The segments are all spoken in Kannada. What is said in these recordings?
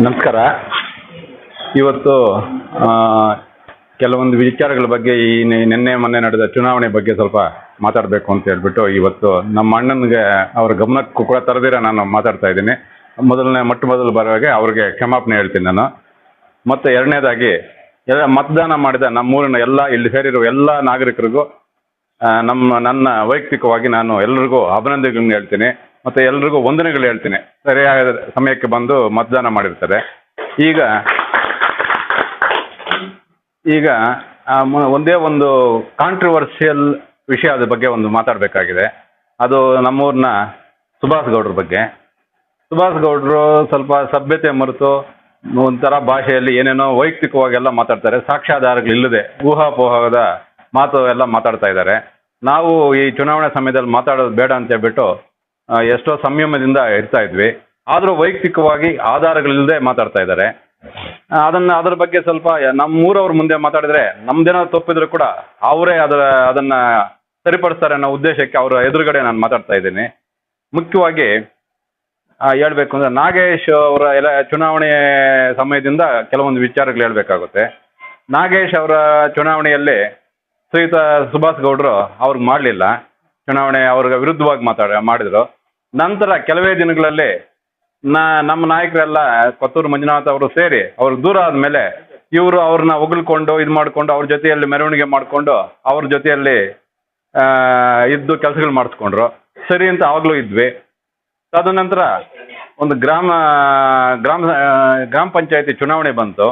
ನಮಸ್ಕಾರ. ಇವತ್ತು ಕೆಲವೊಂದು ವಿಚಾರಗಳ ಬಗ್ಗೆ ಈ ನಿನ್ನೆ ಮೊನ್ನೆ ನಡೆದ ಚುನಾವಣೆ ಬಗ್ಗೆ ಸ್ವಲ್ಪ ಮಾತಾಡಬೇಕು ಅಂತ ಹೇಳ್ಬಿಟ್ಟು ಇವತ್ತು ನಮ್ಮ ಅಣ್ಣನಿಗೆ ಅವರ ಗಮನಕ್ಕೂ ಕೂಡ ತರದಿರ ನಾನು ಮಾತಾಡ್ತಾ ಇದ್ದೀನಿ. ಮೊದಲನೇ, ಮೊಟ್ಟ ಮೊದಲು ಬರುವಾಗೆ ಅವ್ರಿಗೆ ಕ್ಷಮಾಪಣೆ ಹೇಳ್ತೀನಿ ನಾನು. ಮತ್ತು ಎರಡನೇದಾಗಿ, ಎಲ್ಲ ಮತದಾನ ಮಾಡಿದ ನಮ್ಮೂರಿನ ಎಲ್ಲ, ಇಲ್ಲಿ ಸೇರಿರುವ ಎಲ್ಲ ನಾಗರಿಕರಿಗೂ ನಮ್ಮ, ನನ್ನ ವೈಯಕ್ತಿಕವಾಗಿ ನಾನು ಎಲ್ರಿಗೂ ಅಭಿನಂದನೆಗಳನ್ನ ಹೇಳ್ತೀನಿ. ಮತ್ತು ಎಲ್ರಿಗೂ ವಂದನೆಗಳು ಹೇಳ್ತೀನಿ. ಸರಿಯಾದ ಸಮಯಕ್ಕೆ ಬಂದು ಮತದಾನ ಮಾಡಿರ್ತಾರೆ. ಈಗ ಈಗ ಒಂದೇ ಒಂದು ಕಾಂಟ್ರವರ್ಷಿಯಲ್ ವಿಷಯದ ಬಗ್ಗೆ ಒಂದು ಮಾತಾಡಬೇಕಾಗಿದೆ. ಅದು ನಮ್ಮೂರಿನ ಸುಭಾಷ್ ಗೌಡ್ರ ಬಗ್ಗೆ. ಸುಭಾಷ್ ಗೌಡ್ರು ಸ್ವಲ್ಪ ಸಭ್ಯತೆ ಮರೆತು ಒಂಥರ ಭಾಷೆಯಲ್ಲಿ ಏನೇನೋ ವೈಯಕ್ತಿಕವಾಗೆಲ್ಲ ಮಾತಾಡ್ತಾರೆ. ಸಾಕ್ಷ್ಯಾಧಾರಗಳಿಲ್ಲದೆ ಊಹಾಪೋಹದ ಮಾತು ಎಲ್ಲ ಮಾತಾಡ್ತಾ ಇದ್ದಾರೆ. ನಾವು ಈ ಚುನಾವಣೆ ಸಮಯದಲ್ಲಿ ಮಾತಾಡೋದು ಬೇಡ ಅಂತ ಹೇಳ್ಬಿಟ್ಟು ಎಷ್ಟೋ ಸಂಯಮದಿಂದ ಇರ್ತಾ ಇದ್ವಿ. ಆದರೂ ವೈಯಕ್ತಿಕವಾಗಿ ಆಧಾರಗಳಿಲ್ಲದೆ ಮಾತಾಡ್ತಾ ಇದ್ದಾರೆ. ಅದನ್ನ ಅದರ ಬಗ್ಗೆ ಸ್ವಲ್ಪ ನಮ್ಮೂರವ್ರ ಮುಂದೆ ಮಾತಾಡಿದ್ರೆ ನಮ್ದೇನೋ ತಪ್ಪಿದ್ರು ಕೂಡ ಅವರೇ ಅದರ, ಅದನ್ನ ಸರಿಪಡಿಸ್ತಾರೆ ಅನ್ನೋ ಉದ್ದೇಶಕ್ಕೆ ಅವರ ಎದುರುಗಡೆ ನಾನು ಮಾತಾಡ್ತಾ ಇದ್ದೀನಿ. ಮುಖ್ಯವಾಗಿ ಹೇಳ್ಬೇಕು ಅಂದ್ರೆ ನಾಗೇಶ್ ಅವರ ಎಲ್ಲ ಚುನಾವಣೆ ಸಮಯದಿಂದ ಕೆಲವೊಂದು ವಿಚಾರಗಳು ಹೇಳ್ಬೇಕಾಗುತ್ತೆ. ನಾಗೇಶ್ ಅವರ ಚುನಾವಣೆಯಲ್ಲಿ ಶ್ರೀಯುತ ಸುಭಾಷ್ ಗೌಡ್ರು ಅವ್ರಿಗೆ ಮಾಡಲಿಲ್ಲ. ಚುನಾವಣೆ ಅವ್ರಿಗೆ ವಿರುದ್ಧವಾಗಿ ಮಾತಾಡ, ಮಾಡಿದ್ರು. ನಂತರ ಕೆಲವೇ ದಿನಗಳಲ್ಲಿ ನಮ್ಮ ನಾಯಕರೆಲ್ಲ ಕೊತ್ತೂರು ಮಂಜುನಾಥ್ ಅವರು ಸೇರಿ ಅವ್ರಿಗೆ ದೂರ ಆದಮೇಲೆ ಇವರು ಅವ್ರನ್ನ ಹೊಗಳ್ಕೊಂಡು ಇದು ಮಾಡಿಕೊಂಡು ಅವ್ರ ಜೊತೆಯಲ್ಲಿ ಮೆರವಣಿಗೆ ಮಾಡಿಕೊಂಡು ಅವ್ರ ಜೊತೆಯಲ್ಲಿ ಇದ್ದು ಕೆಲಸಗಳು ಮಾಡಿಸ್ಕೊಂಡ್ರು. ಸರಿ ಅಂತ ಆವಾಗಲೂ ಇದ್ವಿ. ತದನಂತರ ಒಂದು ಗ್ರಾಮ ಗ್ರಾಮ ಗ್ರಾಮ ಪಂಚಾಯತಿ ಚುನಾವಣೆ ಬಂತು.